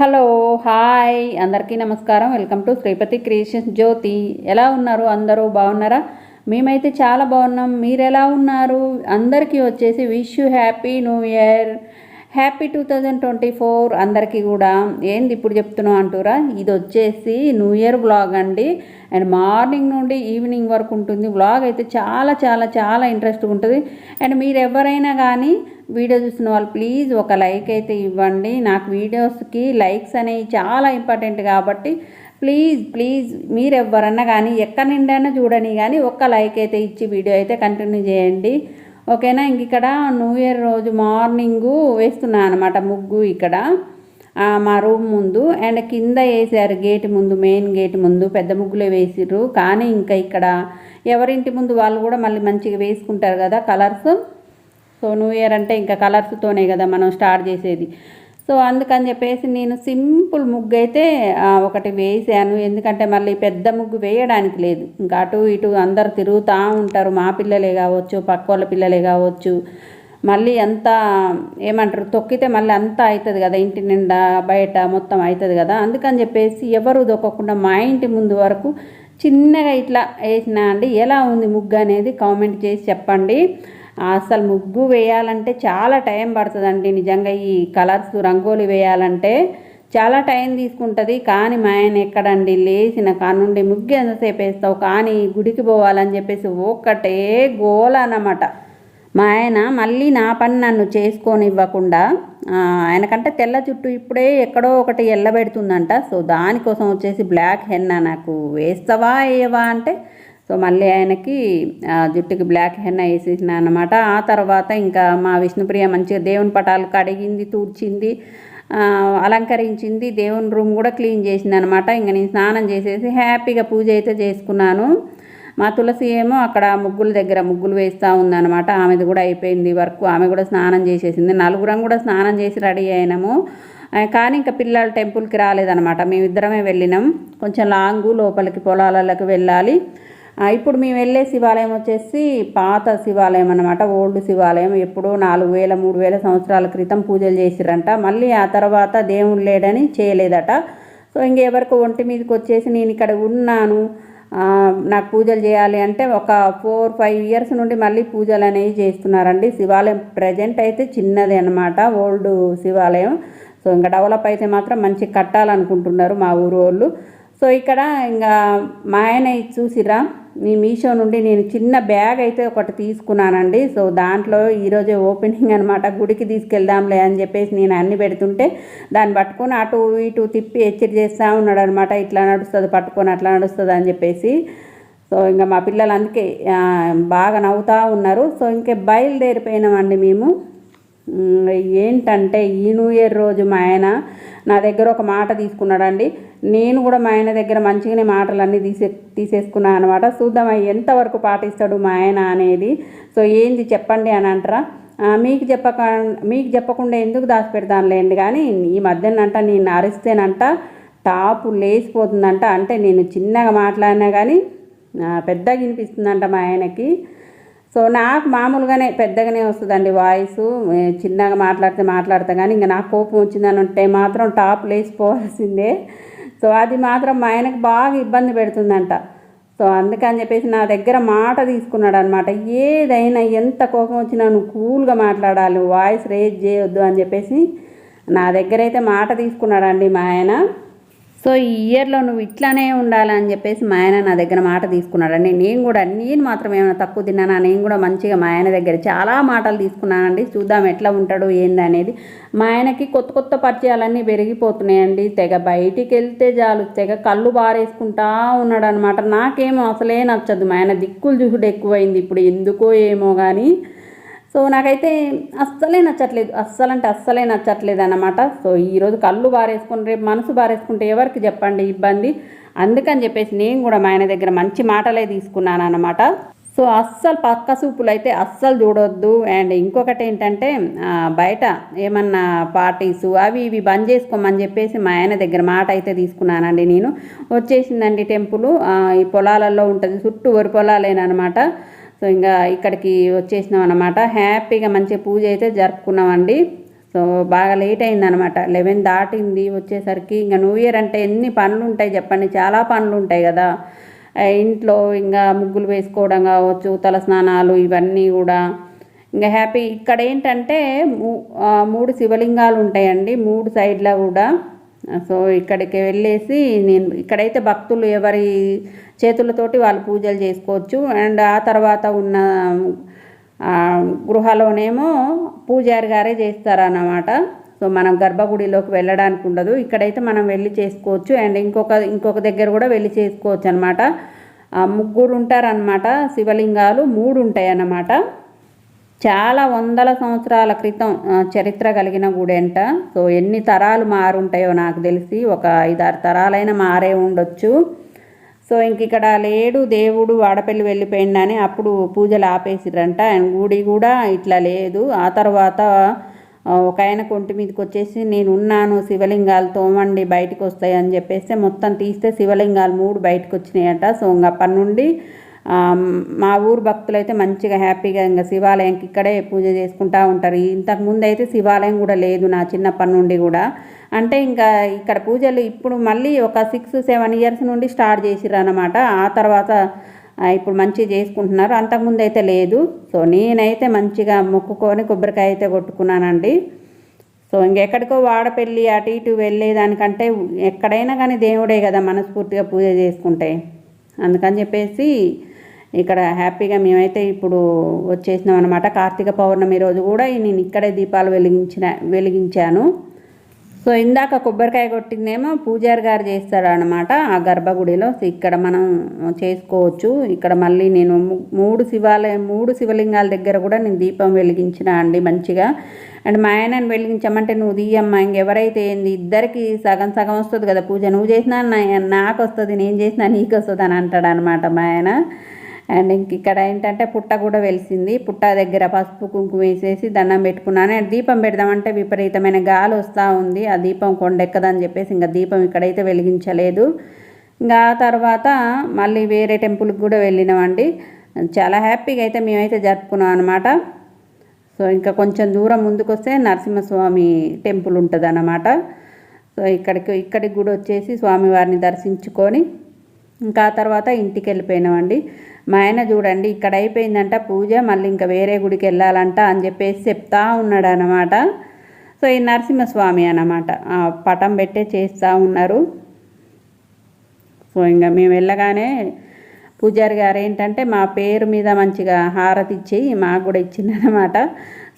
Hello hi అందరికీ నమస్కారం. Welcome to Sripathi creations Jyothi. ఎలా ఉన్నారు? అందరూ బాగున్నారా? మేమైతే చాలా బాగున్నాం. మీరు ఎలా ఉన్నారు? అందరికీ వచ్చేసి wish you happy new year. Happy two thousand twenty four అందరికీ కూడా ఏంది ఇప్పుడు చెప్తున్నావు అంటురా? ఇది వచ్చేసి న్యూ ఇయర్ బ్లాగ్ అండి. అండ్ మార్నింగ్ నుండి ఈవినింగ్ వరకు ఉంటుంది. బ్లాగ్ అయితే చాలా చాలా చాలా ఇంట్రెస్ట్గా ఉంటుంది. అండ్ మీరు ఎవరైనా కానీ వీడియో చూసిన వాళ్ళు ప్లీజ్ ఒక లైక్ అయితే ఇవ్వండి. నాకు వీడియోస్కి లైక్స్ అనేవి చాలా ఇంపార్టెంట్ కాబట్టి ప్లీజ్ ప్లీజ్ మీరు ఎవరన్నా కానీ ఎక్కడి నుండైనా చూడని కానీ ఒక్క లైక్ అయితే ఇచ్చి వీడియో అయితే కంటిన్యూ చేయండి. ఓకేనా? ఇంక ఇక్కడ న్యూ ఇయర్ రోజు మార్నింగు వేస్తున్నాను అనమాట ముగ్గు ఇక్కడ. మా రూమ్ ముందు. అండ్ కింద వేసారు గేట్ ముందు మెయిన్ గేట్ ముందు. పెద్ద ముగ్గులే వేసిర్రు. కానీ ఇంకా ఇక్కడ ఎవరింటి ముందు వాళ్ళు కూడా మళ్ళీ మంచిగా వేసుకుంటారు కదా కలర్స్ సో న్యూ ఇయర్ అంటే ఇంకా కలర్స్తోనే కదా మనం స్టార్ట్ చేసేది. సో అందుకని చెప్పేసి నేను సింపుల్ ముగ్గు అయితే ఒకటి వేసాను. ఎందుకంటే మళ్ళీ పెద్ద ముగ్గు వేయడానికి లేదు. ఇంకా అటు ఇటు అందరు తిరుగుతూ ఉంటారు. మా పిల్లలే కావచ్చు పక్క వాళ్ళ పిల్లలే కావచ్చు. మళ్ళీ అంతా ఏమంటారు తొక్కితే మళ్ళీ అంతా అవుతుంది కదా ఇంటి నిండా బయట మొత్తం అవుతుంది కదా. అందుకని చెప్పేసి ఎవరు దొక్కకుండా మా ఇంటి ముందు వరకు చిన్నగా ఇట్లా వేసినా అండి. ఎలా ఉంది ముగ్గు అనేది కామెంట్ చేసి చెప్పండి. అసలు ముగ్గు వేయాలంటే చాలా టైం పడుతుందండి. నిజంగా ఈ కలర్స్ రంగోలి వేయాలంటే చాలా టైం తీసుకుంటుంది. కానీ మా ఆయన ఎక్కడండి? లేచిన కానుండి ముగ్గు ఎంతసేపు వేస్తావు? కానీ గుడికి పోవాలని చెప్పేసి ఒక్కటే గోల అన్నమాట. మా ఆయన మళ్ళీ నా పని నన్ను చేసుకొని ఇవ్వకుండా ఆయనకంటే తెల్ల చుట్టూ ఇప్పుడే ఎక్కడో ఒకటి ఎల్లబెడుతుందంట. సో దానికోసం వచ్చేసి బ్లాక్ హెన్న నాకు. వేస్తావా వేయవా అంటే సో మళ్ళీ ఆయనకి ఆ, జుట్టుకి బ్లాక్ హెన్న వేసేసిన అనమాట ఆ తర్వాత ఇంకా మా విష్ణుప్రియ మంచిగా దేవుని పటాలు కడిగింది తూడ్చింది అలంకరించింది దేవుని రూమ్ కూడా క్లీన్ చేసింది అనమాట ఇంకా నేను స్నానం చేసేసి హ్యాపీగా పూజ అయితే చేసుకున్నాను. మా తులసి ఏమో అక్కడ ముగ్గుల దగ్గర ముగ్గులు వేస్తూ ఉందన్నమాట. ఆమెది కూడా అయిపోయింది వర్క్. ఆమె కూడా స్నానం చేసేసింది. నలుగురం కూడా స్నానం చేసి రెడీ అయినాము. కానీ ఇంకా పిల్లలు టెంపుల్కి రాలేదనమాట మేమిద్దరమే వెళ్ళినాం. కొంచెం లాంగు లోపలికి పొలాలకు వెళ్ళాలి. ఇప్పుడు మేము వెళ్ళే శివాలయం వచ్చేసి పాత శివాలయం అనమాట ఓల్డ్ శివాలయం. ఎప్పుడో నాలుగు వేల మూడు వేల సంవత్సరాల క్రితం పూజలు చేసిరంట. మళ్ళీ ఆ తర్వాత దేవుడు లేడని చేయలేదట. సో ఇంకెవరికి ఒంటి మీదకి వచ్చేసి నేను ఇక్కడ ఉన్నాను. నాకు పూజలు చేయాలి అంటే ఒక ఫోర్ ఫైవ్ ఇయర్స్ నుండి మళ్ళీ పూజలు అనేవి చేస్తున్నారండి. శివాలయం ప్రజెంట్ అయితే చిన్నది అనమాట ఓల్డ్ శివాలయం. సో ఇంకా డెవలప్ అయితే మాత్రం మంచి కట్టాలనుకుంటున్నారు మా ఊరు వాళ్ళు సో ఇక్కడ ఇంకా మా ఆయన చూసిరా మీ మీషో నుండి నేను చిన్న బ్యాగ్ అయితే ఒకటి తీసుకున్నానండి. సో దాంట్లో ఈరోజే ఓపెనింగ్ అనమాట గుడికి తీసుకెళ్దాంలే అని చెప్పేసి నేను అన్ని పెడుతుంటే దాన్ని పట్టుకొని అటు ఇటు తిప్పి హెచ్చరి చేస్తూ ఉన్నాడు అనమాట ఇట్లా నడుస్తుంది పట్టుకొని అట్లా నడుస్తుంది అని చెప్పేసి. సో ఇంకా మా పిల్లలు అందుకే బాగా నవ్వుతూ ఉన్నారు. సో ఇంకే బయలుదేరిపోయినామండి మేము. ఏంటంటే ఈ న్యూ ఇయర్ రోజు మా ఆయన నా దగ్గర ఒక మాట తీసుకున్నాడండి. నేను కూడా మా ఆయన దగ్గర మంచిగానే మాటలన్నీ తీసే తీసేసుకున్నాను అనమాట చూద్దాం ఎంతవరకు పాటిస్తాడు మా ఆయన అనేది. సో ఏంది చెప్పండి అని అంటారా? మీకు చెప్పక మీకు చెప్పకుండా ఎందుకు దాచిపెడతానులేండి. కానీ ఈ మధ్యనంట నేను అరిస్తేనంట టాపు లేచిపోతుందంట. అంటే నేను చిన్నగా మాట్లాడినా కానీ పెద్దగా వినిపిస్తుందంట మా ఆయనకి. సో నాకు మామూలుగానే పెద్దగానే వస్తుందండి వాయిస్. చిన్నగా మాట్లాడితే మాట్లాడతా కానీ ఇంకా నాకు కోపం వచ్చిందని ఉంటే మాత్రం టాప్ లేచిపోవాల్సిందే. సో అది మాత్రం మా ఆయనకు బాగా ఇబ్బంది పెడుతుందంట. సో అందుకని చెప్పేసి నా దగ్గర మాట తీసుకున్నాడు అనమాట ఏదైనా ఎంత కోపం వచ్చినా నువ్వు కూల్గా మాట్లాడాలి వాయిస్ రేజ్ చేయొద్దు అని చెప్పేసి నా దగ్గర అయితే మాట తీసుకున్నాడండి మా ఆయన. సో ఈ ఇయర్లో నువ్వు ఇట్లానే ఉండాలని చెప్పేసి మా ఆయన నా దగ్గర మాట తీసుకున్నాడండి నేను కూడా నేను మాత్రం ఏమైనా తక్కువ తిన్నానా? నేను కూడా మంచిగా మా ఆయన దగ్గర చాలా మాటలు తీసుకున్నానండి. చూద్దాం ఎట్లా ఉంటాడు ఏందనేది మా ఆయనకి కొత్త కొత్త పరిచయాలన్నీ పెరిగిపోతున్నాయండి. తెగ బయటికి వెళ్తే చాలు తెగ కళ్ళు బారేసుకుంటా ఉన్నాడు అనమాట నాకేమో అసలే నచ్చదు. మా ఆయన దిక్కులు చూసుడు ఎక్కువైంది. ఇప్పుడు ఎందుకో ఏమో కానీ సో నాకైతే అస్సలే నచ్చట్లేదు. అస్సలంటే అస్సలే నచ్చట్లేదు అన్నమాట. సో ఈరోజు కళ్ళు బారేసుకుని రేపు మనసు బారేసుకుంటే ఎవరికి చెప్పండి ఇబ్బంది? అందుకని చెప్పేసి నేను కూడా మా ఆయన దగ్గర మంచి మాటలే తీసుకున్నాను అన్నమాట. సో అస్సలు పక్క సూపులు అయితే అస్సలు చూడొద్దు. అండ్ ఇంకొకటి ఏంటంటే బయట ఏమన్నా పార్టీస్ అవి ఇవి బంద్ చేసుకోమని చెప్పేసి మా ఆయన దగ్గర మాట అయితే తీసుకున్నానండి నేను. వచ్చేసిందండి టెంపుల్. ఈ పొలాలలో ఉంటుంది. చుట్టూ వరి పొలాలేనమాట సో ఇంకా ఇక్కడికి వచ్చేసినాం అనమాట హ్యాపీగా మంచిగా పూజ అయితే జరుపుకున్నామండి. సో బాగా లేట్ అయిందనమాట లెవెన్ దాటింది వచ్చేసరికి. ఇంకా న్యూ ఇయర్ అంటే ఎన్ని పనులు ఉంటాయి చెప్పండి. చాలా పనులు ఉంటాయి కదా. ఇంట్లో ఇంకా ముగ్గులు వేసుకోవడం కావచ్చు తల స్నానాలు ఇవన్నీ కూడా. ఇంకా హ్యాపీ ఇక్కడ ఏంటంటే మూ- మూడు శివలింగాలు ఉంటాయండి. మూడు సైడ్లో కూడా. సో ఇక్కడికి వెళ్ళేసి నేను ఇక్కడైతే భక్తులు ఎవరి చేతులతోటి వాళ్ళు పూజలు చేసుకోవచ్చు. అండ్ ఆ తర్వాత ఉన్న గృహలోనేమో పూజారి గారే చేస్తారన్నమాట. సో మనం గర్భగుడిలోకి వెళ్ళడానికి ఉండదు. ఇక్కడైతే మనం వెళ్ళి చేసుకోవచ్చు. అండ్ ఇంకొక ఇంకొక దగ్గర కూడా వెళ్ళి చేసుకోవచ్చు అనమాట ముగ్గురు ఉంటారనమాట శివలింగాలు మూడు ఉంటాయి అన్నమాట చాలా వందల సంవత్సరాల క్రితం చరిత్ర కలిగిన గుడి అంట. సో ఎన్ని తరాలు మారుంటాయో నాకు తెలిసి ఒక ఐదారు తరాలైనా మారే ఉండొచ్చు. సో ఇంక ఇక్కడ లేడు దేవుడు వాడపల్లి వెళ్ళిపోయిండని అప్పుడు పూజలు ఆపేసిరంట అండ్ గుడి కూడా ఇట్లా లేదు. ఆ తర్వాత ఒక ఆయన కొంటి మీదకి వచ్చేసి నేను ఉన్నాను శివలింగాలు తోమండి బయటకు వస్తాయి అని చెప్పేసి మొత్తం తీస్తే శివలింగాలు మూడు బయటకు వచ్చినాయట. సో ఇంక అప్పటి నుండి మా ఊరు భక్తులైతే మంచిగా హ్యాపీగా ఇంకా శివాలయంకి ఇక్కడే పూజ చేసుకుంటూ ఉంటారు. ఇంతకు ముందు అయితే శివాలయం కూడా లేదు నా చిన్నప్పటి నుండి కూడా. అంటే ఇంకా ఇక్కడ పూజలు ఇప్పుడు మళ్ళీ ఒక సిక్స్ సెవెన్ ఇయర్స్ నుండి స్టార్ట్ చేసిర్రు అనమాట ఆ తర్వాత ఇప్పుడు మంచిగా చేసుకుంటున్నారు. అంతకుముందు అయితే లేదు. సో నేనైతే మంచిగా మొక్కుకొని కొబ్బరికాయ అయితే కొట్టుకున్నానండి. సో ఇంకెక్కడికో వాడపెళ్ళి అటు ఇటు వెళ్ళేదానికంటే ఎక్కడైనా కానీ దేవుడే కదా మనస్ఫూర్తిగా పూజ చేసుకుంటే. అందుకని చెప్పేసి ఇక్కడ హ్యాపీగా మేమైతే ఇప్పుడు వచ్చేసినాం అనమాట కార్తీక పౌర్ణమి రోజు కూడా నేను ఇక్కడే దీపాలు వెలిగించిన వెలిగించాను. సో ఇందాక కొబ్బరికాయ కొట్టిందేమో పూజారి గారు చేస్తారు అనమాట ఆ గర్భగుడిలో. సో ఇక్కడ మనం చేసుకోవచ్చు. ఇక్కడ మళ్ళీ నేను మూడు శివాలయం మూడు శివలింగాల దగ్గర కూడా నేను దీపం వెలిగించిన అండి మంచిగా. అండ్ మా ఆయనను వెలిగించమంటే నువ్వు తీయమ్మా ఇంకెవరైతే ఏంది? ఇద్దరికి సగం సగం వస్తుంది కదా పూజ. నువ్వు చేసినా నాకు వస్తుంది నేను చేసినా నీకు వస్తుంది అని అంటాడు అనమాట మా ఆయన. అండ్ ఇంక ఇక్కడ ఏంటంటే పుట్ట కూడా వెలిసింది. పుట్ట దగ్గర పసుపు కుంకుమ వేసేసి దండం పెట్టుకున్నాను. అండ్ దీపం పెడదామంటే విపరీతమైన గాలి వస్తూ ఉంది. ఆ దీపం కొండెక్కదని చెప్పేసి ఇంకా దీపం ఇక్కడైతే వెలిగించలేదు. ఇంకా ఆ తర్వాత మళ్ళీ వేరే టెంపుల్కి కూడా వెళ్ళినామండి. చాలా హ్యాపీగా అయితే మేమైతే జరుపుకున్నాం అనమాట సో ఇంకా కొంచెం దూరం ముందుకు వస్తే నరసింహస్వామి టెంపుల్ ఉంటుంది అన్నమాట సో ఇక్కడికి ఇక్కడికి కూడా వచ్చేసి స్వామివారిని దర్శించుకొని ఇంకా తర్వాత ఇంటికి వెళ్ళిపోయినామండి. మా ఆయన చూడండి ఇక్కడ అయిపోయిందంట పూజ మళ్ళీ ఇంకా వేరే గుడికి వెళ్ళాలంట అని చెప్పేసి చెప్తా ఉన్నాడు అనమాట సో ఈ నరసింహస్వామి అన్నమాట పటం పెట్టే చేస్తూ ఉన్నారు. సో ఇంకా మేము వెళ్ళగానే పూజారి గారు ఏంటంటే మా పేరు మీద మంచిగా హారతి ఇచ్చి మాకు కూడా ఇచ్చిందనమాట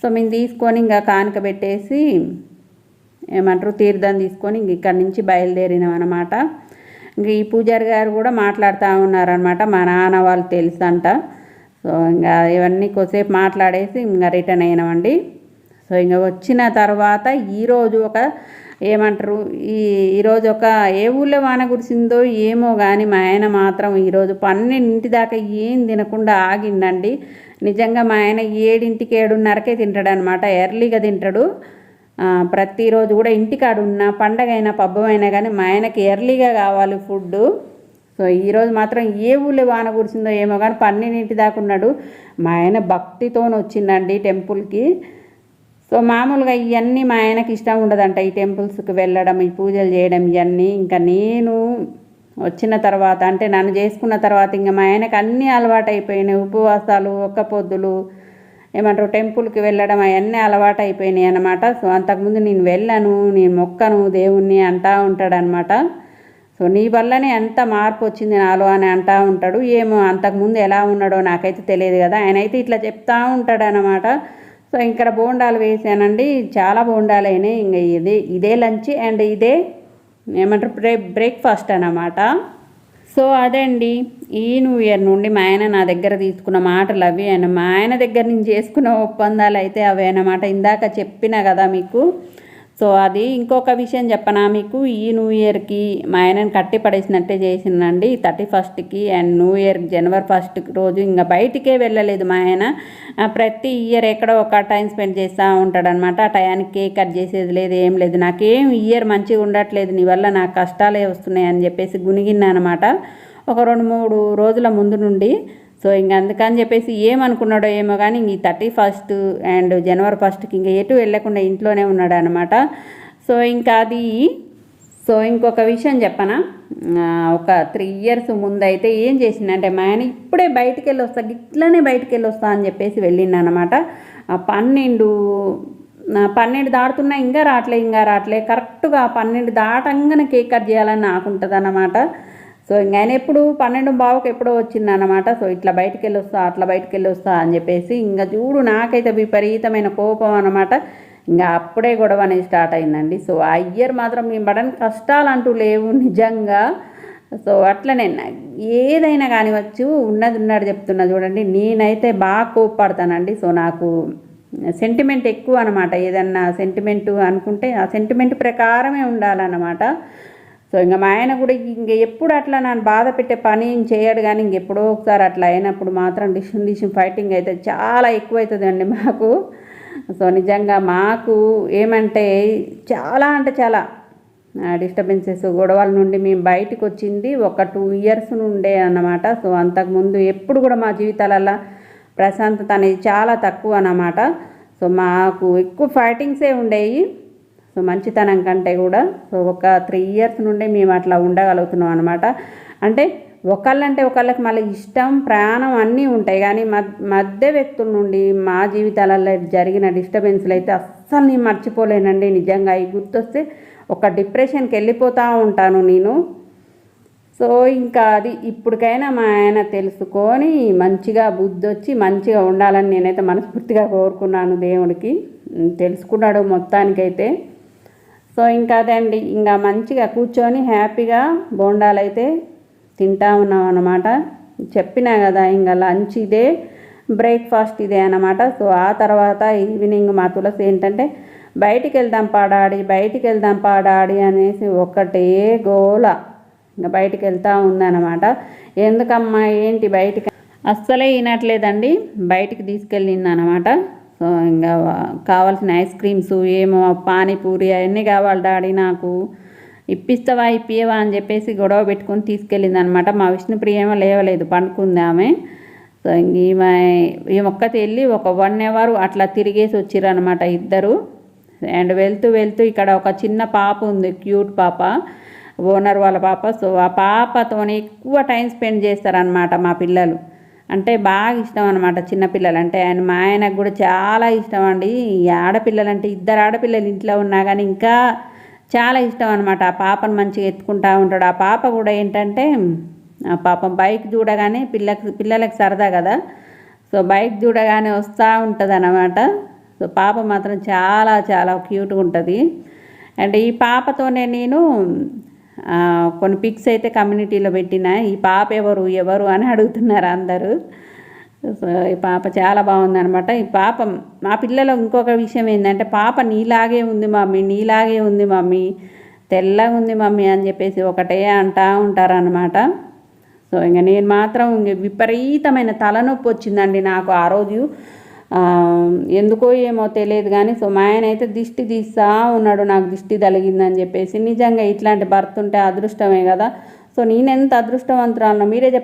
సో మేము తీసుకొని ఇంకా కానుక పెట్టేసి ఏమంటారు తీర్థం తీసుకొని ఇంక ఇక్కడి నుంచి బయలుదేరినాం అనమాట ఈ పూజారి గారు కూడా మాట్లాడుతూ ఉన్నారనమాట మా నాన్న వాళ్ళు తెలుసు అంట సో ఇంకా ఇవన్నీ కొద్దిసేపు మాట్లాడేసి ఇంకా రిటర్న్ అయినామండి. సో ఇంకా వచ్చిన తర్వాత ఈరోజు ఒక ఏమంటారు ఈ ఈరోజు ఒక ఏ ఊళ్ళో వాన కురిసిందో ఏమో కానీ మా ఆయన మాత్రం ఈరోజు పన్నెండింటి దాకా ఏం తినకుండా ఆగిండండి. నిజంగా మా ఆయన ఏడింటికి ఏడున్నరకే తింటాడనమాట ఎర్లీగా తింటాడు. ప్రతిరోజు కూడా ఇంటికాడ ఉన్న పండగ అయినా పబ్బం కానీ మా ఆయనకి ఎర్లీగా కావాలి ఫుడ్ సో ఈరోజు మాత్రం ఏ ఊళ్ళో వాన కురిసిందో ఏమో కానీ పన్నెండింటి దాకా ఉన్నాడు. మా ఆయన భక్తితో వచ్చిందండి టెంపుల్కి. సో మామూలుగా ఇవన్నీ మా ఆయనకి ఇష్టం ఉండదంట ఈ టెంపుల్స్కి వెళ్ళడం ఈ పూజలు చేయడం ఇవన్నీ ఇంకా నేను వచ్చిన తర్వాత అంటే నన్ను చేసుకున్న తర్వాత ఇంకా మా ఆయనకు అన్నీ అలవాటు అయిపోయినాయి ఉపవాసాలు ఒక్క పొద్దులు ఏమంటారు టెంపుల్కి వెళ్ళడం అవన్నీ అలవాటు అయిపోయినాయి అనమాట సో అంతకుముందు నేను వెళ్ళను నేను మొక్కను దేవుణ్ణి అంటా ఉంటాడనమాట సో నీ వల్లనే ఎంత మార్పు వచ్చింది నాలో అని అంటా ఉంటాడు. ఏమో అంతకుముందు ఎలా ఉన్నాడో నాకైతే తెలియదు కదా. ఆయన అయితే ఇట్లా చెప్తా ఉంటాడు అనమాట సో ఇక్కడ బోండాలు వేసానండి. చాలా బోండాలు అయినాయి. ఇంకా ఇదే ఇదే లంచ్ అండ్ ఇదే ఏమంటారు బ్రే బ్రేక్ఫాస్ట్ అనమాట సో అదే అండి ఈ న్యూ ఇయర్ నుండి మా ఆయన నా దగ్గర తీసుకున్న మాటలు అవి ఆయన మా ఆయన దగ్గర నుంచి చేసుకున్న ఒప్పందాలు అయితే అవే అన్నమాట ఇందాక చెప్పిన కదా మీకు. సో అది ఇంకొక విషయం చెప్పనా మీకు? ఈ న్యూ ఇయర్కి మా ఆయనను కట్టి పడేసినట్టే చేసిందండి. థర్టీ ఫస్ట్కి అండ్ న్యూ ఇయర్ జనవరి ఫస్ట్ రోజు ఇంకా బయటికే వెళ్ళలేదు మా ఆయన. ప్రతి ఇయర్ ఎక్కడో ఒక టైం స్పెండ్ చేస్తూ ఉంటాడనమాట ఆ టయానికి కేక్ కట్ చేసేది లేదు ఏం లేదు. నాకేం ఇయర్ మంచిగా ఉండట్లేదు. నీ వల్ల నాకు కష్టాలే వస్తున్నాయి అని చెప్పేసి గునిగిందనమాట అనమాట ఒక రెండు మూడు రోజుల ముందు నుండి. సో ఇంక అందుకని చెప్పేసి ఏమనుకున్నాడో ఏమో కానీ ఇంక ఈ థర్టీ ఫస్ట్ అండ్ జనవరి ఫస్ట్కి ఇంకా ఎటు వెళ్ళకుండా ఇంట్లోనే ఉన్నాడు అనమాట సో ఇంకా అది సో ఇంకొక విషయం చెప్పనా? ఒక త్రీ ఇయర్స్ ముందు అయితే ఏం చేసిందంటే మా ఆయన ఇప్పుడే బయటికి వెళ్ళి వస్తా ఇట్లనే బయటికి వెళ్ళి వస్తా అని చెప్పేసి వెళ్ళిండనమాట. పన్నెండు పన్నెండు దాటుతున్నా ఇంకా రావట్లే ఇంకా రావట్లే కరెక్ట్గా పన్నెండు దాటంగానే కేక్ కట్ చేయాలని నాకు ఉంటుంది అన్నమాట సో ఇంక ఆయన ఎప్పుడు పన్నెండు బావుకి ఎప్పుడో వచ్చిందన్నమాట. సో ఇట్లా బయటికి వెళ్ళి వస్తా అట్లా బయటికి వెళ్ళి వస్తా అని చెప్పేసి ఇంకా చూడు నాకైతే విపరీతమైన కోపం అనమాట ఇంకా అప్పుడే గొడవ అనేది స్టార్ట్ అయిందండి. సో ఆ ఇయర్ మాత్రం మేము పడని కష్టాలు అంటూ లేవు నిజంగా. సో అట్లనే ఏదైనా కానివచ్చు ఉన్నది ఉన్నది చెప్తున్నా చూడండి. నేనైతే బాగా కోప్పడతానండి. సో నాకు సెంటిమెంట్ ఎక్కువ అనమాట ఏదన్నా సెంటిమెంట్ అనుకుంటే ఆ సెంటిమెంట్ ప్రకారమే ఉండాలన్నమాట. సో ఇంకా మా ఆయన కూడా ఇంక ఎప్పుడు అట్లా నన్ను బాధ పెట్టే పని ఏం చేయడు కానీ ఇంకెప్పుడో ఒకసారి అట్లా అయినప్పుడు మాత్రం డిషన్ డిషన్ ఫైటింగ్ అయితే చాలా ఎక్కువైతుందండి మాకు. సో నిజంగా మాకు ఏమంటే చాలా అంటే చాలా డిస్టర్బెన్సెస్ గొడవల నుండి మేము బయటకు వచ్చింది ఒక టూ ఇయర్స్ నుండే అన్నమాట. సో అంతకుముందు ఎప్పుడు కూడా మా జీవితాలలో ప్రశాంతత అనేది చాలా తక్కువ అన్నమాట. సో మాకు ఎక్కువ ఫైటింగ్సే ఉండేవి సో మంచితనం కంటే కూడా సో ఒక త్రీ ఇయర్స్ నుండి మేము అట్లా ఉండగలుగుతున్నాం అనమాట అంటే ఒకళ్ళంటే ఒకళ్ళకి మళ్ళీ ఇష్టం ప్రాణం అన్నీ ఉంటాయి. కానీ మధ్య వ్యక్తుల నుండి మా జీవితాలలో జరిగిన డిస్టర్బెన్స్లు అయితే అస్సలు నేను మర్చిపోలేనండి. నిజంగా ఈ గుర్తొస్తే ఒక డిప్రెషన్కి వెళ్ళిపోతూ ఉంటాను నేను. సో ఇంకా అది ఇప్పటికైనా మా ఆయన తెలుసుకొని మంచిగా బుద్ధి వచ్చి మంచిగా ఉండాలని నేనైతే మనస్ఫూర్తిగా కోరుకున్నాను దేవుడికి తెలుసుకున్నాడు మొత్తానికైతే. సో ఇంకా అదే అండి ఇంకా మంచిగా కూర్చొని హ్యాపీగా బోండాలైతే తింటా ఉన్నాం అన్నమాట. చెప్పినా కదా ఇంకా లంచ్ ఇదే బ్రేక్ఫాస్ట్ ఇదే అనమాట సో ఆ తర్వాత ఈవినింగ్ మా తులసి ఏంటంటే బయటికి వెళ్దాం పాడాడి బయటికి వెళ్దాం పాడాడి అనేసి ఒకటే గోల. ఇంకా బయటికి వెళ్తూ ఉందన్నమాట ఎందుకమ్మా ఏంటి బయటికి? అస్సలే వినట్లేదండి బయటికి తీసుకెళ్ళింది అనమాట ఇంకా కావాల్సిన ఐస్ క్రీమ్స్ ఏమో పానీపూరి అవన్నీ కావాలి డాడీ నాకు. ఇప్పిస్తావా ఇప్పియవా అని చెప్పేసి గొడవ పెట్టుకొని తీసుకెళ్ళింది అనమాట మా విష్ణుప్రియ ఏమో లేవలేదు పండుకుంది ఆమె సో ఈమె ఈమె ఒక్కతి వెళ్ళి ఒక వన్ అవర్ అట్లా తిరిగేసి వచ్చిర్రనమాట ఇద్దరు. అండ్ వెళ్తూ వెళ్తూ ఇక్కడ ఒక చిన్న పాప ఉంది క్యూట్ పాప ఓనర్ వాళ్ళ పాప. సో ఆ పాపతోనే ఎక్కువ టైం స్పెండ్ చేస్తారనమాట మా పిల్లలు. అంటే బాగా ఇష్టం అనమాట చిన్నపిల్లలు అంటే ఆయన మా ఆయనకు కూడా చాలా ఇష్టం అండి. ఈ ఆడపిల్లలు అంటే ఇద్దరు ఆడపిల్లలు ఇంట్లో ఉన్నా కానీ ఇంకా చాలా ఇష్టం అనమాట ఆ పాపను మంచిగా ఎత్తుకుంటా ఉంటాడు. ఆ పాప కూడా ఏంటంటే ఆ పాపం బైక్ చూడగానే పిల్లకి పిల్లలకు సరదా కదా. సో బైక్ చూడగానే వస్తూ ఉంటుంది అన్నమాట. సో పాప మాత్రం చాలా చాలా క్యూట్గా ఉంటుంది. అండ్ ఈ పాపతోనే నేను కొన్ని పిక్స్ అయితే కమ్యూనిటీలో పెట్టిన ఈ పాప ఎవరు ఎవరు అని అడుగుతున్నారు అందరూ. సో ఈ పాప చాలా బాగుందనమాట ఈ పాప మా పిల్లలు ఇంకొక విషయం ఏంటంటే పాప నీలాగే ఉంది మమ్మీ నీలాగే ఉంది మమ్మీ తెల్లగా ఉంది మమ్మీ అని చెప్పేసి ఒకటే అంటా ఉంటారనమాట సో ఇంక నేను మాత్రం ఇంక విపరీతమైన తలనొప్పి వచ్చిందండి నాకు ఆ రోజు. ఎందుకో ఏమో తెలియదు కానీ సో మా ఆయన అయితే దిష్టి తీస్తా ఉన్నాడు నాకు దిష్టి తలిగిందని చెప్పేసి. నిజంగా ఇట్లాంటి భర్త ఉంటే అదృష్టమే కదా. సో నేను ఎంత అదృష్టవంతురాలను మీరే చెప్పండి.